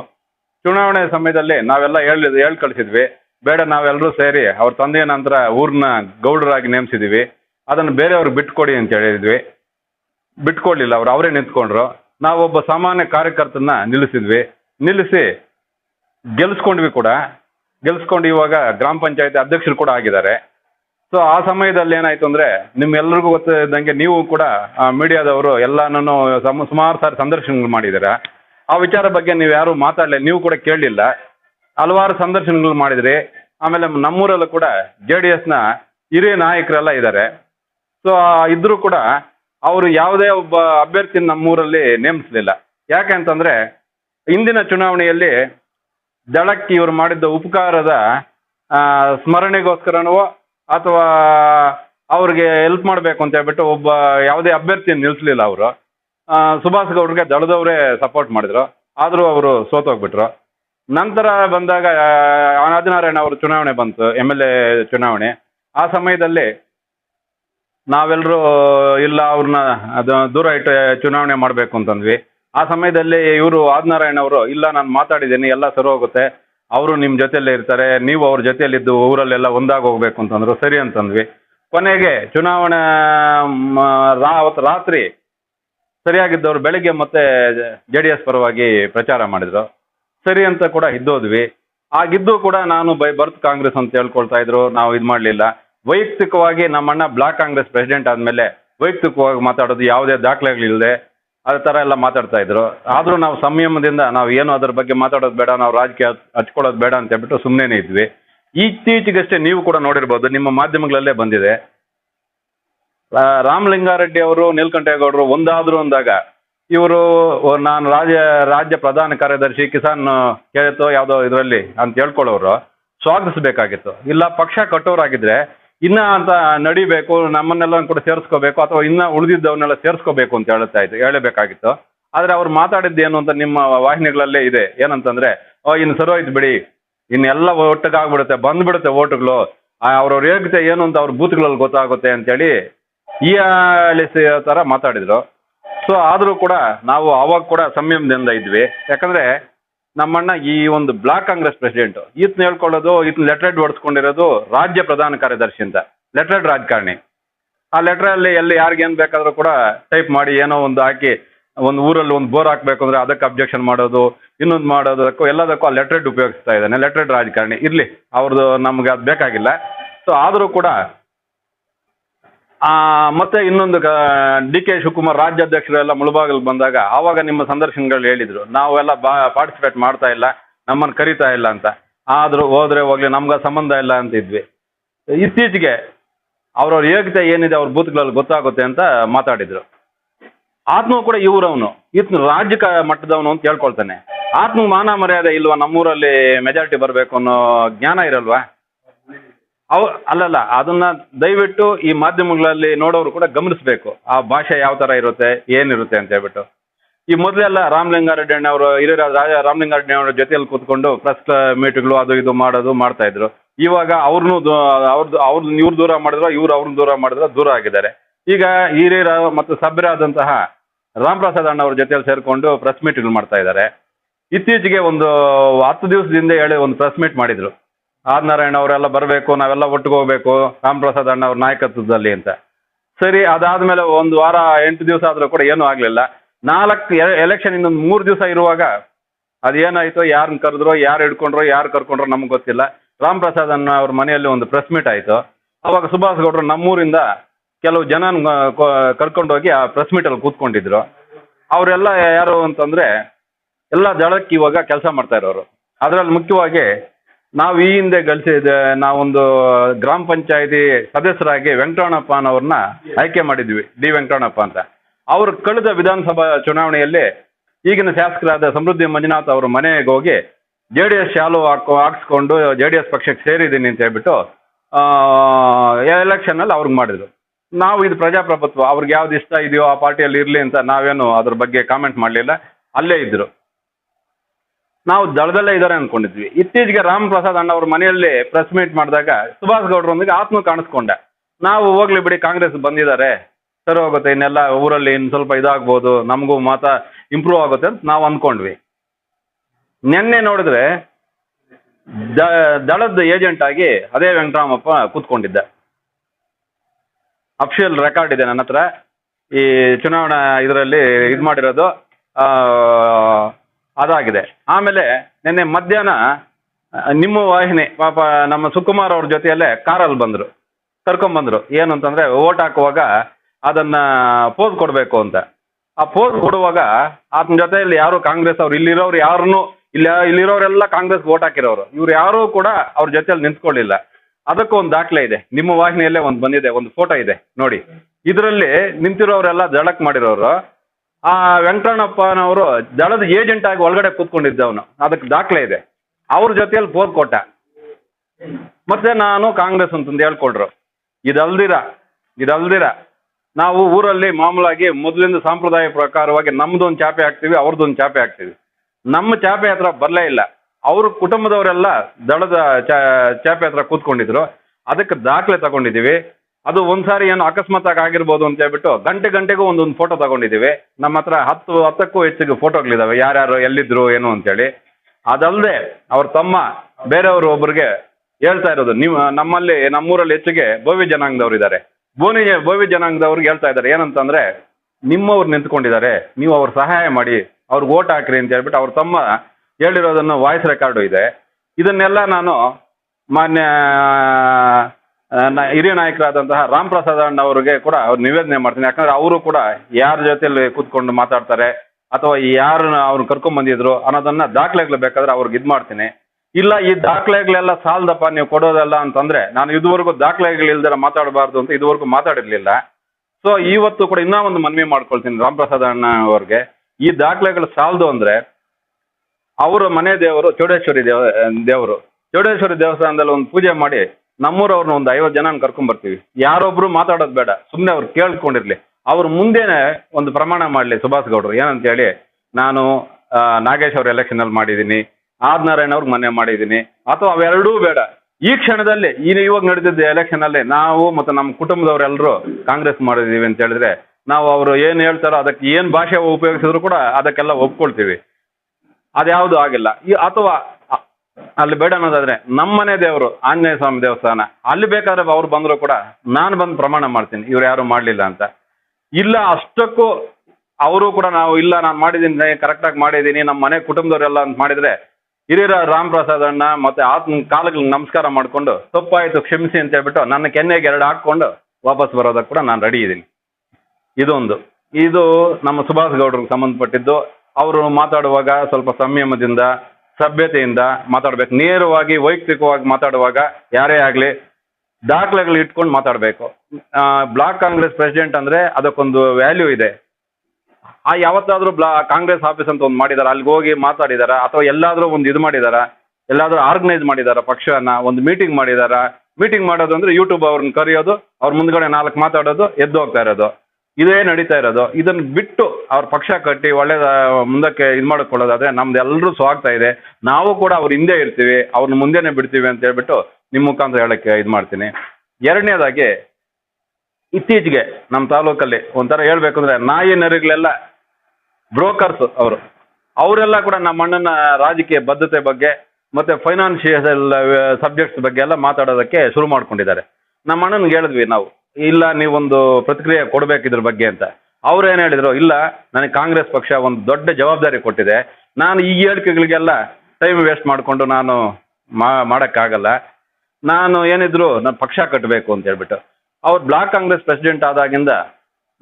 ಚುನಾವಣೆ ಸಮಯದಲ್ಲಿ ನಾವೆಲ್ಲ ಹೇಳಿ ಹೇಳಿ ಕಳಿಸಿದ್ವಿ ಬೇಡ ನಾವೆಲ್ಲರೂ ಸೇರಿ ಅವ್ರ ತಂದೆಯ ನಂತರ ಊರನ್ನ ಗೌಡರಾಗಿ ನೇಮಿಸಿದ್ವಿ. ಅದನ್ನು ಬೇರೆಯವ್ರಿಗೆ ಬಿಟ್ಕೊಡಿ ಅಂತ ಹೇಳಿದ್ವಿ. ಬಿಟ್ಕೊಡ್ಲಿಲ್ಲ, ಅವ್ರು ಅವರೇ ನಿಂತ್ಕೊಂಡ್ರು. ನಾವೊಬ್ಬ ಸಾಮಾನ್ಯ ಕಾರ್ಯಕರ್ತನ ನಿಲ್ಲಿಸಿದ್ವಿ. ನಿಲ್ಲಿಸಿ ಗೆಲ್ಲಿಸ್ಕೊಂಡ್ವಿ ಕೂಡ. ಗೆಲ್ಸ್ಕೊಂಡು ಇವಾಗ ಗ್ರಾಮ ಪಂಚಾಯತಿ ಅಧ್ಯಕ್ಷರು ಕೂಡ ಆಗಿದ್ದಾರೆ. ಸೊ ಆ ಸಮಯದಲ್ಲಿ ಏನಾಯ್ತು ಅಂದ್ರೆ ನಿಮ್ಗೆಲ್ರಿಗೂ ಗೊತ್ತಿದ್ದಂಗೆ ನೀವು ಕೂಡ ಮೀಡಿಯಾದವರು ಎಲ್ಲಾನು ಸಮ, ಸುಮಾರು ಸಾರಿ ಸಂದರ್ಶನಗಳು ಮಾಡಿದ್ದೀರಾ? ಆ ವಿಚಾರ ಬಗ್ಗೆ ನೀವು ಯಾರು ಮಾತಾಡಲಿಲ್ಲ ನೀವು ಕೂಡ ಕೇಳಲಿಲ್ಲ. ಹಲವಾರು ಸಂದರ್ಶನಗಳು ಮಾಡಿದ್ರಿ. ಆಮೇಲೆ ನಮ್ಮೂರಲ್ಲೂ ಕೂಡ ಜೆ ಡಿ ಎಸ್ನ ಹಿರಿಯ ನಾಯಕರೆಲ್ಲ ಇದ್ದಾರೆ. ಸೊ ಇದ್ರೂ ಕೂಡ ಅವರು ಯಾವುದೇ ಒಬ್ಬ ಅಭ್ಯರ್ಥಿ ನಮ್ಮೂರಲ್ಲಿ ನೇಮಿಸಲಿಲ್ಲ. ಯಾಕೆ ಅಂತಂದ್ರೆ, ಇಂದಿನ ಚುನಾವಣೆಯಲ್ಲಿ ದಳಕ್ಕೆ ಇವರು ಮಾಡಿದ್ದ ಉಪಕಾರದ ಸ್ಮರಣೆಗೋಸ್ಕರನೋ ಅಥವಾ ಅವ್ರಿಗೆ ಹೆಲ್ಪ್ ಮಾಡಬೇಕು ಅಂತ ಹೇಳ್ಬಿಟ್ಟು ಒಬ್ಬ ಯಾವುದೇ ಅಭ್ಯರ್ಥಿ ನಿಲ್ಲಿಸಲಿಲ್ಲ ಅವರು. ಸುಭಾಷ್ ಗೌಡ್ರಿಗೆ ದಳದವರೇ ಸಪೋರ್ಟ್ ಮಾಡಿದ್ರು. ಆದರೂ ಅವರು ಸೋತೋಗ್ಬಿಟ್ರು. ನಂತರ ಬಂದಾಗ ಆದಿನಾರಾಯಣ ಅವರು ಚುನಾವಣೆ ಬಂತು ಎಂ ಎಲ್ ಎ ಚುನಾವಣೆ. ಆ ಸಮಯದಲ್ಲಿ ನಾವೆಲ್ಲರೂ ಇಲ್ಲ ಅವ್ರನ್ನ ಅದು ದೂರ ಇಟ್ಟು ಚುನಾವಣೆ ಮಾಡಬೇಕು ಅಂತಂದ್ವಿ. ಆ ಸಮಯದಲ್ಲಿ ಇವರು ಆದ್ನಾರಾಯಣ ಅವರು, ಇಲ್ಲ, ನಾನು ಮಾತಾಡಿದ್ದೀನಿ, ಎಲ್ಲ ಸರಿ ಹೋಗುತ್ತೆ, ಅವರು ನಿಮ್ಮ ಜೊತೆಯಲ್ಲೇ ಇರ್ತಾರೆ, ನೀವು ಅವ್ರ ಜೊತೆಯಲ್ಲಿದ್ದು ಊರಲ್ಲೆಲ್ಲ ಒಂದಾಗಿ ಹೋಗ್ಬೇಕು ಅಂತಂದ್ರು, ಸರಿ ಅಂತಂದ್ವಿ. ಕೊನೆಗೆ ಚುನಾವಣಾ ಅವತ್ತು ರಾತ್ರಿ ಸರಿಯಾಗಿದ್ದವ್ರು ಬೆಳಿಗ್ಗೆ ಮತ್ತೆ ಜೆ ಡಿ ಎಸ್ ಪರವಾಗಿ ಪ್ರಚಾರ ಮಾಡಿದ್ರು. ಸರಿ ಅಂತ ಕೂಡ ಇದ್ದೋದ್ವಿ. ಆಗಿದ್ದು ಕೂಡ ನಾನು ಬೈ, ಬರ್ತ್ ಕಾಂಗ್ರೆಸ್ ಅಂತ ಹೇಳ್ಕೊಳ್ತಾ ಇದ್ರು, ನಾವು ಇದು ಮಾಡಲಿಲ್ಲ. ವೈಯಕ್ತಿಕವಾಗಿ ನಮ್ಮಣ್ಣ ಬ್ಲಾಕ್ ಕಾಂಗ್ರೆಸ್ ಪ್ರೆಸಿಡೆಂಟ್ ಆದಮೇಲೆ ವೈಯಕ್ತಿಕವಾಗಿ ಮಾತಾಡೋದು ಯಾವುದೇ ದಾಖಲೆಗಳಿಲ್ಲದೆ ಅದೇ ಥರ ಎಲ್ಲ ಮಾತಾಡ್ತಾ ಇದ್ರು. ಆದರೂ ನಾವು ಸಂಯಮದಿಂದ ನಾವು ಏನು ಅದ್ರ ಬಗ್ಗೆ ಮಾತಾಡೋದು ಬೇಡ ನಾವು ರಾಜಕೀಯ ಹಚ್ಕೊಳ್ಳೋದು ಬೇಡ ಅಂತ ಹೇಳ್ಬಿಟ್ಟು ಸುಮ್ಮನೆ ಇದ್ವಿ. ಇತ್ತೀಚೆಗಷ್ಟೇ ನೀವು ಕೂಡ ನೋಡಿರ್ಬೋದು ನಿಮ್ಮ ಮಾಧ್ಯಮಗಳಲ್ಲೇ ಬಂದಿದೆ. ಆ, ರಾಮಲಿಂಗಾರೆಡ್ಡಿ ಅವರು ನೀಲ್ಕಂಠೇಗೌಡರು ಒಂದಾದ್ರು ಅಂದಾಗ ಇವರು ನಾನು ರಾಜ್ಯ ರಾಜ್ಯ ಪ್ರಧಾನ ಕಾರ್ಯದರ್ಶಿ ಕಿಸಾನ್ ಕೇಳಿತೋ ಯಾವುದೋ ಇದರಲ್ಲಿ ಅಂತ ಹೇಳ್ಕೊಳ್ಳೋರು ಸ್ವಾಗತಿಸಬೇಕಾಗಿತ್ತು. ಇಲ್ಲ ಪಕ್ಷ ಕಟ್ಟೋರಾಗಿದ್ರೆ ಇನ್ನ ಅಂತ ನಡಿಬೇಕು ನಮ್ಮನ್ನೆಲ್ಲ ಕೂಡ ಸೇರಿಸ್ಕೋಬೇಕು, ಅಥವಾ ಇನ್ನ ಉಳಿದಿದ್ದವನ್ನೆಲ್ಲ ಸೇರಿಸ್ಕೋಬೇಕು ಅಂತ ಹೇಳ್ತಾ ಇದ್ದೆ, ಹೇಳಬೇಕಾಗಿತ್ತು. ಆದ್ರೆ ಅವ್ರು ಮಾತಾಡಿದ್ದು ಏನು ಅಂತ ನಿಮ್ಮ ವಾಹಿನಿಗಳಲ್ಲೇ ಇದೆ. ಏನಂತಂದ್ರೆ, ಓ, ಇನ್ನು ಸರೋಯ್ತು ಬಿಡಿ. ಇನ್ನೆಲ್ಲ ಒಟ್ಟಿಗಾಗ್ಬಿಡುತ್ತೆ, ಬಂದ್ಬಿಡುತ್ತೆ ಓಟುಗಳು ಅವ್ರವ್ರ ಯೋಗ್ಯತೆ ಏನು ಅಂತ ಅವ್ರ ಬೂತ್ಗಳಲ್ಲಿ ಗೊತ್ತಾಗುತ್ತೆ ಅಂತೇಳಿ ಈ ಥರ ಮಾತಾಡಿದ್ರು. ಸೊ ಆದರೂ ಕೂಡ ನಾವು ಅವಾಗ ಕೂಡ ಸಂಯಮದಿಂದ ಇದ್ವಿ. ಯಾಕಂದ್ರೆ ನಮ್ಮಣ್ಣ ಈ ಒಂದು ಬ್ಲಾಕ್ ಕಾಂಗ್ರೆಸ್ ಪ್ರೆಸಿಡೆಂಟ್. ಈತನ ಹೇಳ್ಕೊಳ್ಳೋದು, ಈತನ ಲೆಟ್ರೆಡ್ ಹೊಡ್ಸ್ಕೊಂಡಿರೋದು ರಾಜ್ಯ ಪ್ರಧಾನ ಕಾರ್ಯದರ್ಶಿ ಅಂತ. ಲೆಟ್ರೆಡ್ ರಾಜಕಾರಣಿ. ಆ ಲೆಟ್ರಲ್ಲಿ ಎಲ್ಲಿ ಯಾರಿಗೇನು ಬೇಕಾದ್ರೂ ಕೂಡ ಟೈಪ್ ಮಾಡಿ ಏನೋ ಒಂದು ಹಾಕಿ, ಒಂದು ಊರಲ್ಲಿ ಒಂದು ಬೋರ್ ಹಾಕ್ಬೇಕು ಅಂದ್ರೆ ಅದಕ್ಕೆ ಅಬ್ಜೆಕ್ಷನ್ ಮಾಡೋದು, ಇನ್ನೊಂದು ಮಾಡೋದಕ್ಕೂ ಎಲ್ಲದಕ್ಕೂ ಆ ಲೆಟ್ರೆಡ್ ಉಪಯೋಗಿಸ್ತಾ ಇದ್ದಾನೆ. ಲೆಟ್ರೆಡ್ ರಾಜಕಾರಣಿ. ಇರಲಿ ಅವ್ರದ್ದು ನಮ್ಗೆ ಅದು ಬೇಕಾಗಿಲ್ಲ. ಸೊ ಆದರೂ ಕೂಡ ಮತ್ತೆ ಇನ್ನೊಂದು ಡಿ ಕೆ ಶಿವಕುಮಾರ್ ರಾಜ್ಯಾಧ್ಯಕ್ಷರೆಲ್ಲ ಮುಳುಬಾಗಲು ಬಂದಾಗ ಆವಾಗ ನಿಮ್ಮ ಸಂದರ್ಶನಗಳು ಹೇಳಿದ್ರು, ನಾವೆಲ್ಲ ಬಾ ಪಾರ್ಟಿಸಿಪೇಟ್ ಮಾಡ್ತಾ ಇಲ್ಲ, ನಮ್ಮನ್ನು ಕರಿತಾ ಇಲ್ಲ ಅಂತ. ಆದರೂ ಹೋದ್ರೆ ಹೋಗ್ಲಿ, ನಮ್ಗೆ ಸಂಬಂಧ ಇಲ್ಲ ಅಂತಿದ್ವಿ. ಇತ್ತೀಚೆಗೆ ಅವ್ರವ್ರ ಯೋಗ್ಯತೆ ಏನಿದೆ ಅವ್ರ ಬೂತ್ಗಳಲ್ಲಿ ಗೊತ್ತಾಗುತ್ತೆ ಅಂತ ಮಾತಾಡಿದ್ರು. ಆತ್ಮ ಕೂಡ ಇವರವನು ಇತ್ ರಾಜ್ಯ ಮಟ್ಟದವನು ಅಂತ ಹೇಳ್ಕೊಳ್ತಾನೆ. ಆತ್ಮ ಮಾನ ಮರ್ಯಾದೆ ಇಲ್ವಾ ನಮ್ಮೂರಲ್ಲಿ ಮೆಜಾರಿಟಿ ಬರಬೇಕು ಅನ್ನೋ ಜ್ಞಾನ ಇರಲ್ವಾ? ಅವ್, ಅಲ್ಲಲ್ಲ, ಅದನ್ನ ದಯವಿಟ್ಟು ಈ ಮಾಧ್ಯಮಗಳಲ್ಲಿ ನೋಡೋರು ಕೂಡ ಗಮನಿಸಬೇಕು. ಆ ಭಾಷೆ ಯಾವ ತರ ಇರುತ್ತೆ, ಏನಿರುತ್ತೆ ಅಂತ ಹೇಳ್ಬಿಟ್ಟು. ಈ ಮೊದಲೆಲ್ಲ ರಾಮಲಿಂಗಾರೆಡ್ಡಿ ಅಣ್ಣ ಅವರು, ಹಿರಿಯ ರಾಜ ರಾಮಲಿಂಗಾರೆಡ್ಡಿ ಅವರ ಜೊತೆಯಲ್ಲಿ ಕೂತ್ಕೊಂಡು ಪ್ರೆಸ್ ಮೀಟ್ಗಳು ಅದು ಇದು ಮಾಡೋದು ಮಾಡ್ತಾ ಇದ್ರು. ಇವಾಗ ಅವ್ರನ್ನೂ ಅವ್ರದ್ದು ಅವ್ರದ್ದು ಇವ್ರು ದೂರ ಮಾಡಿದ್ರು, ಇವ್ರು ಅವ್ರನ್ನ ದೂರ ಮಾಡಿದ್ರು ದೂರ ಆಗಿದ್ದಾರೆ. ಈಗ ಹಿರಿಯರ ಮತ್ತು ಸಭ್ಯರಾದಂತಹ ರಾಮ್ ಪ್ರಸಾದ್ ಅಣ್ಣ ಅವ್ರ ಜೊತೆಯಲ್ಲಿ ಸೇರಿಕೊಂಡು ಪ್ರೆಸ್ ಮೀಟ್ಗಳು ಮಾಡ್ತಾ ಇದ್ದಾರೆ. ಇತ್ತೀಚೆಗೆ ಒಂದು ಹತ್ತು ದಿವಸದಿಂದ ಹೇಳಿ ಒಂದು ಪ್ರೆಸ್ ಮೀಟ್ ಮಾಡಿದ್ರು. ಆರ್ ನಾರಾಯಣ ಅವರೆಲ್ಲ ಬರಬೇಕು, ನಾವೆಲ್ಲ ಒಟ್ಟಿಗೆ ಹೋಗ್ಬೇಕು ಅಣ್ಣ ಅವ್ರ ನಾಯಕತ್ವದಲ್ಲಿ ಅಂತ. ಸರಿ, ಅದಾದ್ಮೇಲೆ ಒಂದು ವಾರ, ಎಂಟು ದಿವಸ ಆದ್ರೂ ಕೂಡ ಏನೂ ಆಗ್ಲಿಲ್ಲ. ನಾಲ್ಕು ಎಲೆಕ್ಷನ್ ಇನ್ನೊಂದು ಮೂರು ದಿವಸ ಇರುವಾಗ ಅದೇನಾಯ್ತು ಯಾರನ್ನ ಕರೆದ್ರೋ, ಯಾರು ಹಿಡ್ಕೊಂಡ್ರೋ, ಯಾರು ಕರ್ಕೊಂಡ್ರೋ ನಮ್ಗೆ ಗೊತ್ತಿಲ್ಲ. ರಾಮ್ ಪ್ರಸಾದ್ ಅಣ್ಣ ಅವ್ರ ಮನೆಯಲ್ಲಿ ಒಂದು ಪ್ರೆಸ್ ಮೀಟ್ ಆಯಿತು. ಅವಾಗ ಸುಭಾಷ್ ಗೌಡ್ರು ನಮ್ಮೂರಿಂದ ಕೆಲವು ಜನ ಕರ್ಕೊಂಡೋಗಿ ಆ ಪ್ರೆಸ್ ಮೀಟಲ್ಲಿ ಕೂತ್ಕೊಂಡಿದ್ರು. ಅವರೆಲ್ಲ ಯಾರು ಅಂತಂದ್ರೆ, ಎಲ್ಲ ದಳಕ್ಕೆ ಇವಾಗ ಕೆಲಸ ಮಾಡ್ತಾ ಇರೋರು. ಅದರಲ್ಲಿ ಮುಖ್ಯವಾಗಿ ನಾವು ಈ ಹಿಂದೆ ಗಳಿಸಿದ ನಾವೊಂದು ಗ್ರಾಮ ಪಂಚಾಯತಿ ಸದಸ್ಯರಾಗಿ ವೆಂಕಟರಮಣಪ್ಪನವ್ರನ್ನ ಆಯ್ಕೆ ಮಾಡಿದ್ವಿ, ಡಿ ವೆಂಕಟರಮಣಪ್ಪ ಅಂತ. ಅವರು ಕಳೆದ ವಿಧಾನಸಭಾ ಚುನಾವಣೆಯಲ್ಲಿ ಈಗಿನ ಶಾಸಕರಾದ ಸಮೃದ್ಧಿ ಮಂಜುನಾಥ್ ಅವರ ಮನೆಗೆ ಹೋಗಿ ಜೆ ಡಿ ಎಸ್ ಶಾಲು ಹಾಕೋ, ಹಾಕ್ಸ್ಕೊಂಡು ಜೆ ಡಿ ಎಸ್ ಪಕ್ಷಕ್ಕೆ ಸೇರಿದ್ದೀನಿ ಅಂತ ಹೇಳ್ಬಿಟ್ಟು ಎಲೆಕ್ಷನಲ್ಲಿ ಅವ್ರಿಗೆ ಮಾಡಿದ್ರು. ನಾವು ಇದು ಪ್ರಜಾಪ್ರಭುತ್ವ, ಅವ್ರಿಗೆ ಯಾವ್ದು ಇಷ್ಟ ಇದೆಯೋ ಆ ಪಾರ್ಟಿಯಲ್ಲಿ ಇರಲಿ ಅಂತ ನಾವೇನು ಅದ್ರ ಬಗ್ಗೆ ಕಾಮೆಂಟ್ ಮಾಡಲಿಲ್ಲ. ಅಲ್ಲೇ ಇದ್ರು. ನಾವು ದಳದಲ್ಲೇ ಇದ್ದಾರೆ ಅನ್ಕೊಂಡಿದ್ವಿ. ಇತ್ತೀಚೆಗೆ ರಾಮ್ ಪ್ರಸಾದ್ ಅಣ್ಣ ಅವ್ರ ಮನೆಯಲ್ಲಿ ಪ್ರೆಸ್ ಮೀಟ್ ಮಾಡಿದಾಗ ಸುಭಾಷ್ ಗೌಡರೊಂದಿಗೆ ಆತ್ಮ ಕಾಣಿಸ್ಕೊಂಡೆ. ನಾವು ಹೋಗ್ಲಿ ಬಿಡಿ, ಕಾಂಗ್ರೆಸ್ ಬಂದಿದ್ದಾರೆ. ಸರಿ ಹೋಗುತ್ತೆ, ಇನ್ನೆಲ್ಲ ಊರಲ್ಲಿ ಇನ್ನು ಸ್ವಲ್ಪ ಇದಾಗ್ಬೋದು, ನಮಗೂ ಮಾತ ಇಂಪ್ರೂವ್ ಆಗುತ್ತೆ ಅಂತ ನಾವು ಅಂದ್ಕೊಂಡ್ವಿ ನಿನ್ನೆ ನೋಡಿದ್ರೆ ದಳದ ಏಜೆಂಟ್ ಆಗಿ ಅದೇ ವೆಂಕಟರಾಮಪ್ಪ ಕೂತ್ಕೊಂಡಿದ್ದ. ಅಫಿಷಿಯಲ್ ರೆಕಾರ್ಡ್ ಇದೆ ನನ್ನ ಹತ್ರ. ಈ ಚುನಾವಣಾ ಇದರಲ್ಲಿ ಇದು ಮಾಡಿರೋದು ಅದಾಗಿದೆ. ಆಮೇಲೆ ನಿನ್ನೆ ಮಧ್ಯಾಹ್ನ ನಿಮ್ಮ ವಾಹಿನಿ, ಪಾಪ ನಮ್ಮ ಸುಕುಮಾರ್ ಅವ್ರ ಜೊತೆಯಲ್ಲೇ ಕಾರಲ್ಲಿ ಬಂದರು. ಕರ್ಕೊಂಬಂದರು ಏನು ಅಂತಂದರೆ ಓಟ್ ಹಾಕುವಾಗ ಅದನ್ನ ಪೋಸ್ ಕೊಡಬೇಕು ಅಂತ. ಆ ಪೋಸ್ ಕೊಡುವಾಗ ಆತನ ಜೊತೆಯಲ್ಲಿ ಯಾರು ಕಾಂಗ್ರೆಸ್ ಅವ್ರು ಇಲ್ಲಿರೋರು ಯಾರನ್ನು ಇಲ್ಲ, ಇಲ್ಲಿರೋರೆಲ್ಲ ಕಾಂಗ್ರೆಸ್ ಓಟ್ ಹಾಕಿರೋರು. ಇವ್ರು ಯಾರೂ ಕೂಡ ಅವ್ರ ಜೊತೆಯಲ್ಲಿ ನಿಂತ್ಕೊಳ್ಳಿಲ್ಲ. ಅದಕ್ಕೂ ಒಂದು ದಾಖಲೆ ಇದೆ. ನಿಮ್ಮ ವಾಹಿನಿಯಲ್ಲೇ ಒಂದು ಬಂದಿದೆ, ಒಂದು ಫೋಟೋ ಇದೆ. ನೋಡಿ. ಇದರಲ್ಲಿ ನಿಂತಿರೋರೆಲ್ಲ ಜಡಕ್ ಮಾಡಿರೋರು. ಆ ವೆಂಕಟಣ್ಣಪ್ಪನವರು ದಳದ ಏಜೆಂಟ್ ಆಗಿ ಒಳಗಡೆ ಕೂತ್ಕೊಂಡಿದ್ದವನು ಅದಕ್ಕೆ ದಾಖಲೆ ಇದೆ. ಅವ್ರ ಜೊತೆಯಲ್ಲಿ ಫೋರ್ ಕೊಟ್ಟ. ಮತ್ತೆ ನಾನು ಕಾಂಗ್ರೆಸ್ ಅಂತಂದು ಹೇಳ್ಕೊಡ್ರು ಇದಲ್ದಿರ ಇದಲ್ದಿರ. ನಾವು ಊರಲ್ಲಿ ಮಾಮೂಲಾಗಿ ಮೊದಲಿಂದ ಸಾಂಪ್ರದಾಯ ಪ್ರಕಾರವಾಗಿ ನಮ್ದೊಂದು ಚಾಪೆ ಹಾಕ್ತೀವಿ, ಅವ್ರದ್ದೊಂದು ಚಾಪೆ ಹಾಕ್ತೀವಿ. ನಮ್ಮ ಚಾಪೆ ಹತ್ರ ಬರಲೇ ಇಲ್ಲ. ಅವ್ರ ಕುಟುಂಬದವರೆಲ್ಲ ದಳದ ಚಾಪೆ ಹತ್ರ ಕೂತ್ಕೊಂಡಿದ್ರು. ಅದಕ್ಕೆ ದಾಖಲೆ ತಗೊಂಡಿದ್ದೀವಿ. ಅದು ಒಂದ್ಸಾರಿ ಏನು ಅಕಸ್ಮಾತ್ ಆಗಿ ಆಗಿರ್ಬೋದು ಅಂತ ಹೇಳ್ಬಿಟ್ಟು ಗಂಟೆ ಗಂಟೆಗೂ ಒಂದೊಂದು ಫೋಟೋ ತಗೊಂಡಿದ್ದೀವಿ. ನಮ್ಮ ಹತ್ರ ಹತ್ತು, ಹತ್ತಕ್ಕೂ ಹೆಚ್ಚಿಗೆ ಫೋಟೋಗಳಿದ್ದಾವೆ ಯಾರ್ಯಾರು, ಎಲ್ಲಿದ್ರು, ಏನು ಅಂತೇಳಿ. ಅದಲ್ಲದೆ ಅವ್ರ ತಮ್ಮ ಬೇರೆಯವರು ಒಬ್ರಿಗೆ ಹೇಳ್ತಾ ಇರೋದು. ನೀವು, ನಮ್ಮಲ್ಲಿ, ನಮ್ಮೂರಲ್ಲಿ ಹೆಚ್ಚಿಗೆ ಭೋವಿ ಜನಾಂಗದವ್ರು ಇದ್ದಾರೆ. ಭೋನಿ ಭೋವಿ ಜನಾಂಗದವ್ರಿಗೆ ಹೇಳ್ತಾ ಇದ್ದಾರೆ. ಏನಂತಂದ್ರೆ, ನಿಮ್ಮವ್ರು ನಿಂತ್ಕೊಂಡಿದ್ದಾರೆ. ನೀವು ಅವ್ರ ಸಹಾಯ ಮಾಡಿ, ಅವ್ರಿಗೆ ಓಟ್ ಹಾಕ್ರಿ ಅಂತ ಹೇಳ್ಬಿಟ್ಟು ಅವ್ರ ತಮ್ಮ ಹೇಳಿರೋದನ್ನು ವಾಯ್ಸ್ ರೆಕಾರ್ಡು ಇದೆ. ಇದನ್ನೆಲ್ಲ ನಾನು ಮಾನ್ಯ ಹಿರಿಯ ನಾಯಕರಾದಂತಹ ರಾಮ್ ಪ್ರಸಾದ್ ಅಣ್ಣ ಅವರಿಗೆ ಕೂಡ ಅವ್ರು ನಿವೇದನೆ ಮಾಡ್ತೀನಿ. ಯಾಕಂದ್ರೆ ಅವರು ಕೂಡ ಯಾರ ಜೊತೆಯಲ್ಲಿ ಕೂತ್ಕೊಂಡು ಮಾತಾಡ್ತಾರೆ ಅಥವಾ ಯಾರು ಅವ್ರನ್ನ ಕರ್ಕೊಂಡ್ ಬಂದಿದ್ರು ಅನ್ನೋದನ್ನ ದಾಖಲೆಗಳು ಬೇಕಾದ್ರೆ ಅವ್ರಿಗೆ ಇದು ಮಾಡ್ತೀನಿ. ಇಲ್ಲ, ಈ ದಾಖಲೆಗಳೆಲ್ಲ ಸಾಲದಪ್ಪ, ನೀವು ಕೊಡೋದಲ್ಲ ಅಂತಂದ್ರೆ ನಾನು ಇದುವರೆಗೂ ದಾಖಲೆಗಳಿಲ್ದಿರ ಮಾತಾಡಬಾರ್ದು ಅಂತ ಇದುವರೆಗೂ ಮಾತಾಡಿರ್ಲಿಲ್ಲ. ಸೊ ಇವತ್ತು ಕೂಡ ಇನ್ನೂ ಒಂದು ಮನವಿ ಮಾಡ್ಕೊಳ್ತೀನಿ ರಾಮ್ ಪ್ರಸಾದ್ ಅಣ್ಣ ಅವ್ರಿಗೆ. ಈ ದಾಖಲೆಗಳು ಸಾಲದು ಅಂದ್ರೆ ಅವರ ಮನೆ ದೇವರು ಚೌಡೇಶ್ವರಿ ದೇವ, ದೇವರು. ಚೌಡೇಶ್ವರಿ ದೇವಸ್ಥಾನದಲ್ಲಿ ಒಂದು ಪೂಜೆ ಮಾಡಿ ನಮ್ಮೂರವ್ರನ್ನ ಒಂದು ಐವತ್ತು ಜನ ಕರ್ಕೊಂಡ್ಬರ್ತೀವಿ ಯಾರೊಬ್ರು ಮಾತಾಡೋದು ಬೇಡ. ಸುಮ್ಮನೆ ಅವ್ರು ಕೇಳ್ಕೊಂಡಿರ್ಲಿ. ಅವ್ರ ಮುಂದೆನೆ ಒಂದು ಪ್ರಮಾಣ ಮಾಡಲಿ ಸುಭಾಷ್ ಗೌಡ್ರು. ಏನಂತ ಹೇಳಿ, ನಾನು ನಾಗೇಶ್ ಅವ್ರ ಎಲೆಕ್ಷನ್ ಅಲ್ಲಿ ಮಾಡಿದ್ದೀನಿ. ಆರ್ ನಾರಾಯಣ ಅವ್ರಿಗೆ ಮನೆ ಮಾಡಿದ್ದೀನಿ. ಅಥವಾ ಅವೆರಡೂ ಬೇಡ. ಈ ಕ್ಷಣದಲ್ಲಿ, ಈ ಇವಾಗ ನಡೆದಿದ್ದ ಎಲೆಕ್ಷನ್ ಅಲ್ಲಿ ನಾವು ಮತ್ತು ನಮ್ಮ ಕುಟುಂಬದವರೆಲ್ಲರೂ ಕಾಂಗ್ರೆಸ್ ಮಾಡಿದೀವಿ ಅಂತ ಹೇಳಿದ್ರೆ, ನಾವು ಅವರು ಏನು ಹೇಳ್ತಾರೋ ಅದಕ್ಕೆ ಏನು ಭಾಷೆ ಉಪಯೋಗಿಸಿದ್ರು ಕೂಡ ಅದಕ್ಕೆಲ್ಲ ಒಪ್ಕೊಳ್ತೀವಿ. ಅದ್ಯಾವುದು ಆಗಿಲ್ಲ. ಈ, ಅಥವಾ ಅಲ್ಲಿ ಬೇಡ ಅನ್ನೋದಾದ್ರೆ ನಮ್ಮನೆ ದೇವರು, ಆಂಜನೇಯ ಸ್ವಾಮಿ ದೇವಸ್ಥಾನ. ಅಲ್ಲಿ ಬೇಕಾದ್ರೆ ಅವ್ರು ಬಂದ್ರು ಕೂಡ ನಾನು ಬಂದು ಪ್ರಮಾಣ ಮಾಡ್ತೀನಿ, ಇವ್ರು ಯಾರು ಮಾಡಲಿಲ್ಲ ಅಂತ. ಇಲ್ಲ, ಅಷ್ಟಕ್ಕೂ ಅವರು ಕೂಡ ನಾವು, ಇಲ್ಲ, ನಾನು ಮಾಡಿದ್ದೀನಿ ಕರೆಕ್ಟಾಗಿ ಮಾಡಿದ್ದೀನಿ ನಮ್ಮ ಮನೆ ಕುಟುಂಬದವರೆಲ್ಲ ಅಂತ ಮಾಡಿದ್ರೆ ಹಿರಿಯರ ರಾಮ್ ಪ್ರಸಾದ್ ಅಣ್ಣ ಮತ್ತೆ ಆತ್ಮ ಕಾಲಗಳಿಗೆ ನಮಸ್ಕಾರ ಮಾಡಿಕೊಂಡು ತಪ್ಪಾಯ್ತು ಕ್ಷಮಿಸಿ ಅಂತ ಹೇಳ್ಬಿಟ್ಟು ನನ್ನ ಕೆನ್ನೆಗೆ ಎರಡು ಹಾಕ್ಕೊಂಡು ವಾಪಸ್ ಬರೋದಕ್ಕೆ ಕೂಡ ನಾನು ರೆಡಿ ಇದ್ದೀನಿ ಇದೊಂದು. ಇದು ನಮ್ಮ ಸುಭಾಷ್ ಗೌಡ್ರಿಗೆ ಸಂಬಂಧಪಟ್ಟಿದ್ದು. ಅವರು ಮಾತಾಡುವಾಗ ಸ್ವಲ್ಪ ಸಂಯಮದಿಂದ ಸಭ್ಯತೆಯಿಂದ ಮಾತಾಡ್ಬೇಕು. ನೇರವಾಗಿ, ವೈಯಕ್ತಿಕವಾಗಿ ಮಾತಾಡುವಾಗ ಯಾರೇ ಆಗಲಿ ದಾಖಲೆಗಳು ಇಟ್ಕೊಂಡು ಮಾತಾಡಬೇಕು. ಬ್ಲಾಕ್ ಕಾಂಗ್ರೆಸ್ ಪ್ರೆಸಿಡೆಂಟ್ ಅಂದ್ರೆ ಅದಕ್ಕೊಂದು ವ್ಯಾಲ್ಯೂ ಇದೆ. ಆ, ಯಾವತ್ತಾದರೂ ಬ್ಲಾ, ಕಾಂಗ್ರೆಸ್ ಆಫೀಸ್ ಅಂತ ಒಂದು ಮಾಡಿದಾರ, ಅಲ್ಲಿಗೆ ಹೋಗಿ ಮಾತಾಡಿದಾರ, ಅಥವಾ ಎಲ್ಲಾದ್ರೂ ಒಂದು ಇದು ಮಾಡಿದಾರ, ಎಲ್ಲಾದ್ರೂ ಆರ್ಗನೈಸ್ ಮಾಡಿದಾರ ಪಕ್ಷನ ಒಂದು ಮೀಟಿಂಗ್ ಮಾಡಿದಾರ ಮೀಟಿಂಗ್ ಮಾಡೋದು ಅಂದ್ರೆ ಯೂಟ್ಯೂಬ್ ಅವ್ರನ್ನ ಕರೆಯೋದು, ಅವ್ರ ಮುಂದ್ಗಡೆ ನಾಲ್ಕು ಮಾತಾಡೋದು, ಎದ್ದು ಹೋಗ್ತಾ ಇರೋದು. ಇದೇ ನಡೀತಾ ಇರೋದು. ಇದನ್ನ ಬಿಟ್ಟು ಅವ್ರ ಪಕ್ಷ ಕಟ್ಟಿ ಒಳ್ಳೆ ಮುಂದಕ್ಕೆ ಇದು ಮಾಡ್ಕೊಳ್ಳೋದಾದ್ರೆ ನಮ್ದು ಎಲ್ಲರೂ ಸ್ವಾಗ್ತಾ ಇದೆ. ನಾವು ಕೂಡ ಅವ್ರ ಹಿಂದೆ ಇರ್ತೀವಿ ಅವ್ರನ್ನ ಮುಂದೆನೆ ಬಿಡ್ತೀವಿ ಅಂತ ಹೇಳ್ಬಿಟ್ಟು ನಿಮ್ಮ ಮುಖಾಂತರ ಹೇಳಕ್ಕೆ ಇದು ಮಾಡ್ತೀನಿ. ಎರಡನೇದಾಗಿ ಇತ್ತೀಚೆಗೆ ನಮ್ಮ ತಾಲೂಕಲ್ಲಿ ಒಂಥರ ಹೇಳ್ಬೇಕಂದ್ರೆ ನಾಯಿ ನರಿಗಳೆಲ್ಲ ಬ್ರೋಕರ್ಸ್ ಅವರು. ಅವರೆಲ್ಲ ಕೂಡ ನಮ್ಮ ಅಣ್ಣನ ರಾಜಕೀಯ ಬದ್ಧತೆ ಬಗ್ಗೆ ಮತ್ತೆ ಫೈನಾನ್ಷಿಯಲ್ ಸಬ್ಜೆಕ್ಟ್ಸ್ ಬಗ್ಗೆ ಎಲ್ಲ ಮಾತಾಡೋದಕ್ಕೆ ಶುರು ಮಾಡ್ಕೊಂಡಿದ್ದಾರೆ. ನಮ್ಮ ಅಣ್ಣನಿಗೆ ಹೇಳಿದ್ವಿ ನಾವು. ಇಲ್ಲ, ನೀವೊಂದು ಪ್ರತಿಕ್ರಿಯೆ ಕೊಡ್ಬೇಕು ಇದ್ರ ಬಗ್ಗೆ ಅಂತ. ಅವ್ರು ಏನು ಹೇಳಿದ್ರು, ಇಲ್ಲ, ನನಗೆ ಕಾಂಗ್ರೆಸ್ ಪಕ್ಷ ಒಂದು ದೊಡ್ಡ ಜವಾಬ್ದಾರಿ ಕೊಟ್ಟಿದೆ. ನಾನು ಈ ಹೇಳಿಕೆಗಳಿಗೆಲ್ಲ ಟೈಮ್ ವೇಸ್ಟ್ ಮಾಡಿಕೊಂಡು ನಾನು ಮಾಡೋಕ್ಕಾಗಲ್ಲ. ನಾನು ಏನಿದ್ರು ನಾನು ಪಕ್ಷ ಕಟ್ಟಬೇಕು ಅಂತ ಹೇಳ್ಬಿಟ್ಟು. ಅವ್ರು ಬ್ಲಾಕ್ ಕಾಂಗ್ರೆಸ್ ಪ್ರೆಸಿಡೆಂಟ್ ಆದಾಗಿಂದ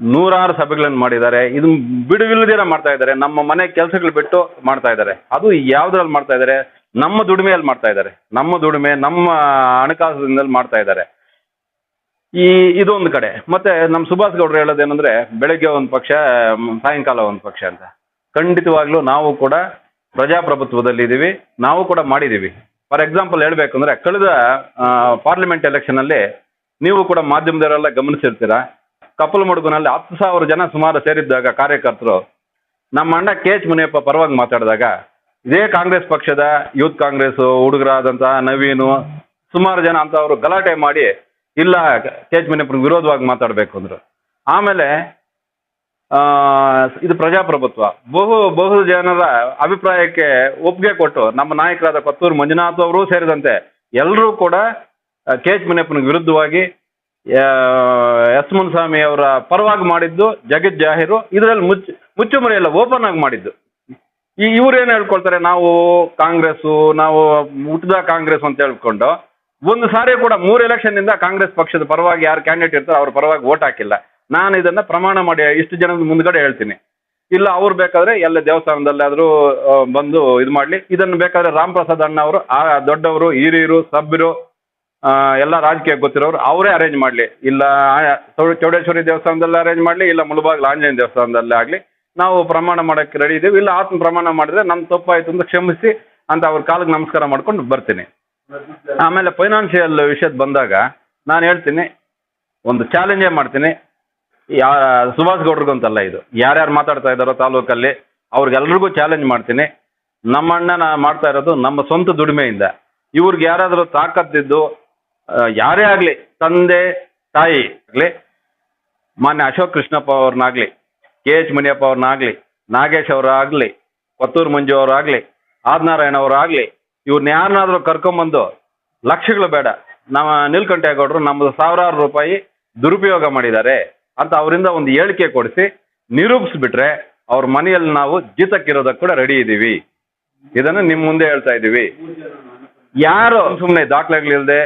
ನೂರಾರು ಸಭೆಗಳನ್ನು ಮಾಡಿದ್ದಾರೆ. ಇದು ಬಿಡುವಿಲ್ಲದಿರ ಮಾಡ್ತಾ ಇದ್ದಾರೆ. ನಮ್ಮ ಮನೆ ಕೆಲಸಗಳು ಬಿಟ್ಟು ಮಾಡ್ತಾ ಇದ್ದಾರೆ. ಅದು ಯಾವ್ದ್ರಲ್ಲಿ ಮಾಡ್ತಾ ಇದ್ದಾರೆ? ನಮ್ಮ ದುಡಿಮೆಯಲ್ಲಿ ಮಾಡ್ತಾ ಇದ್ದಾರೆ. ನಮ್ಮ ದುಡಿಮೆ, ನಮ್ಮ ಹಣಕಾಸಿನಲ್ಲಿ ಮಾಡ್ತಾ ಇದ್ದಾರೆ. ಈ ಇದೊಂದು ಕಡೆ. ಮತ್ತೆ ನಮ್ಮ ಸುಭಾಷ್ ಗೌಡ್ರು ಹೇಳೋದೇನಂದ್ರೆ, ಬೆಳಗ್ಗೆ ಒಂದು ಪಕ್ಷ ಸಾಯಂಕಾಲ ಒಂದು ಪಕ್ಷ ಅಂತ. ಖಂಡಿತವಾಗ್ಲೂ ನಾವು ಕೂಡ ಪ್ರಜಾಪ್ರಭುತ್ವದಲ್ಲಿ ಇದ್ದೀವಿ ನಾವು ಕೂಡ ಮಾಡಿದ್ದೀವಿ ಫಾರ್ ಎಕ್ಸಾಂಪಲ್ ಹೇಳ್ಬೇಕಂದ್ರೆ, ಕಳೆದ ಪಾರ್ಲಿಮೆಂಟ್ ಎಲೆಕ್ಷನಲ್ಲಿ ನೀವು ಕೂಡ ಮಾಧ್ಯಮದವರೆಲ್ಲ ಗಮನಿಸಿರ್ತೀರಾ? ಕಪ್ಪಲಮಡುಗುನಲ್ಲಿ ಹತ್ತು ಸಾವಿರ ಜನ ಸುಮಾರು ಸೇರಿದ್ದಾಗ ಕಾರ್ಯಕರ್ತರು, ನಮ್ಮ ಅಣ್ಣ ಕೆ ಎಚ್ ಮುನಿಯಪ್ಪ ಪರವಾಗಿ ಮಾತಾಡಿದಾಗ, ಇದೇ ಕಾಂಗ್ರೆಸ್ ಪಕ್ಷದ ಯೂತ್ ಕಾಂಗ್ರೆಸ್ ಹುಡುಗರಾದಂತಹ ನವೀನು, ಸುಮಾರು ಜನ ಅಂತವರು ಗಲಾಟೆ ಮಾಡಿ ಇಲ್ಲ ಕೆ ಎಚ್ ಮುನಿಯಪ್ಪನ ವಿರೋಧವಾಗಿ ಮಾತಾಡಬೇಕು ಅಂದ್ರು. ಆಮೇಲೆ ಇದು ಪ್ರಜಾಪ್ರಭುತ್ವ. ಬಹು ಬಹು ಜನರ ಅಭಿಪ್ರಾಯಕ್ಕೆ ಒಪ್ಪಿಗೆ ಕೊಟ್ಟು ನಮ್ಮ ನಾಯಕರಾದ ಕೊತ್ತೂರು ಮಂಜುನಾಥ್ ಅವರು ಸೇರಿದಂತೆ ಎಲ್ಲರೂ ಕೂಡ ಕೆ ಎಚ್ ಮುನಿಯಪ್ಪನಿಗೆ ವಿರುದ್ಧವಾಗಿ ಎಸ್ ಮುನ್ಸ್ವಾಮಿ ಅವರ ಪರವಾಗಿ ಮಾಡಿದ್ದು ಜಗತ್ ಜಾಹೀರು, ಇದರಲ್ಲಿ ಮುಚ್ಚು ಮುಚ್ಚುಮರೆಯಲ್ಲ ಓಪನ್ ಆಗಿ ಮಾಡಿದ್ದು. ಈ ಇವ್ರೇನು ಹೇಳ್ಕೊಳ್ತಾರೆ? ನಾವು ಕಾಂಗ್ರೆಸ್ಸು, ನಾವು ಹುಟ್ಟಿದ ಕಾಂಗ್ರೆಸ್ ಅಂತ ಹೇಳ್ಕೊಂಡು ಒಂದು ಸಾರಿ ಕೂಡ ಮೂರು ಎಲೆಕ್ಷನ್ ಇಂದ ಕಾಂಗ್ರೆಸ್ ಪಕ್ಷದ ಪರವಾಗಿ ಯಾರು ಕ್ಯಾಂಡಿಡೇಟ್ ಇರ್ತಾರೆ ಅವ್ರ ಪರವಾಗಿ ವೋಟ್ ಹಾಕಿಲ್ಲ. ನಾನು ಇದನ್ನ ಪ್ರಮಾಣ ಮಾಡಿ ಇಷ್ಟು ಜನದ ಮುಂದ್ಗಡೆ ಹೇಳ್ತೀನಿ. ಇಲ್ಲ, ಅವ್ರು ಬೇಕಾದ್ರೆ ಎಲ್ಲ ದೇವಸ್ಥಾನದಲ್ಲಾದರೂ ಬಂದು ಇದು ಮಾಡಲಿ. ಇದನ್ನು ಬೇಕಾದ್ರೆ ರಾಮ್ ಪ್ರಸಾದ್ ಅಣ್ಣ ಅವರು, ಆ ದೊಡ್ಡವರು, ಹಿರಿಯರು, ಸಭ್ಯರು ಎಲ್ಲ ರಾಜಕೀಯ ಗೊತ್ತಿರೋರು, ಅವರೇ ಅರೇಂಜ್ ಮಾಡಲಿ. ಇಲ್ಲ ಚೌಡೇಶ್ವರಿ ದೇವಸ್ಥಾನದಲ್ಲಿ ಅರೇಂಜ್ ಮಾಡಲಿ, ಇಲ್ಲ ಮುಳಬಾಗ್ಲ ಆಂಜನೇಯ ದೇವಸ್ಥಾನದಲ್ಲೇ ಆಗಲಿ. ನಾವು ಪ್ರಮಾಣ ಮಾಡೋಕ್ಕೆ ರೆಡಿ ಇದ್ದೀವಿ ಇಲ್ಲ, ಆತ್ಮ ಪ್ರಮಾಣ ಮಾಡಿದ್ರೆ ನಮ್ಮ ತಪ್ಪಾಯ್ತು ಅಂತ ಕ್ಷಮಿಸಿ ಅಂತ ಅವ್ರ ಕಾಲಿಗೆ ನಮಸ್ಕಾರ ಮಾಡ್ಕೊಂಡು ಬರ್ತೀನಿ. ಆಮೇಲೆ ಫೈನಾನ್ಷಿಯಲ್ ವಿಷಯದ ಬಂದಾಗ ನಾನು ಹೇಳ್ತೀನಿ, ಒಂದು ಚಾಲೆಂಜೇ ಮಾಡ್ತೀನಿ, ಯಾ, ಸುಭಾಷ್ ಗೌಡ್ರಿಗಂತಲ್ಲ ಇದು. ಯಾರ್ಯಾರು ಮಾತಾಡ್ತಾ ಇದ್ದಾರೋ ತಾಲೂಕಲ್ಲಿ, ಅವ್ರಿಗೆಲ್ರಿಗೂ ಚಾಲೆಂಜ್ ಮಾಡ್ತೀನಿ. ನಮ್ಮ ಅಣ್ಣನ ಮಾಡ್ತಾ ಇರೋದು ನಮ್ಮ ಸ್ವಂತ ದುಡಿಮೆಯಿಂದ. ಇವ್ರಿಗೆ ಯಾರಾದರೂ ತಾಕತ್ತಿದ್ದು ಯಾರೇ ಆಗಲಿ, ತಂದೆ, ತಾಯಿ ಆಗಲಿ, ಮಾನ್ಯ ಅಶೋಕ್ ಕೃಷ್ಣಪ್ಪ ಅವ್ರನ್ನಾಗಲಿ, ಕೆ ಎಚ್ ಮುನಿಯಪ್ಪ ಅವ್ರನ್ನಾಗಲಿ, ನಾಗೇಶ್ ಅವರಾಗಲಿ, ಕೊತ್ತೂರು ಮಂಜು ಅವರಾಗಲಿ, ಆದ್ನಾರಾಯಣ ಅವರಾಗ್ಲಿ ಇವ್ರನ್ನ ಯಾರನ್ನಾದ್ರೂ ಕರ್ಕೊಂಬಂದು ಲಕ್ಷಗಳು ಬೇಡ. ನಮ್ಮ ನೀಲ್ಕಂಠೇಗೌಡರು ನಮ್ದು ಸಾವಿರಾರು ರೂಪಾಯಿ ದುರುಪಯೋಗ ಮಾಡಿದ್ದಾರೆ ಅಂತ ಅವರಿಂದ ಒಂದು ಹೇಳಿಕೆ ಕೊಡಿಸಿ ನಿರೂಪಿಸ್ಬಿಟ್ರೆ ಅವ್ರ ಮನೆಯಲ್ಲಿ ನಾವು ಜೀತಕ್ಕಿರೋದಕ್ಕೆ ಕೂಡ ರೆಡಿ ಇದ್ದೀವಿ ಇದನ್ನು ನಿಮ್ಮ ಮುಂದೆ ಹೇಳ್ತಾ ಇದ್ದೀವಿ ಯಾರು ಸುಮ್ಮನೆ ದಾಖಲೆಗಳಿಲ್ಲದೆ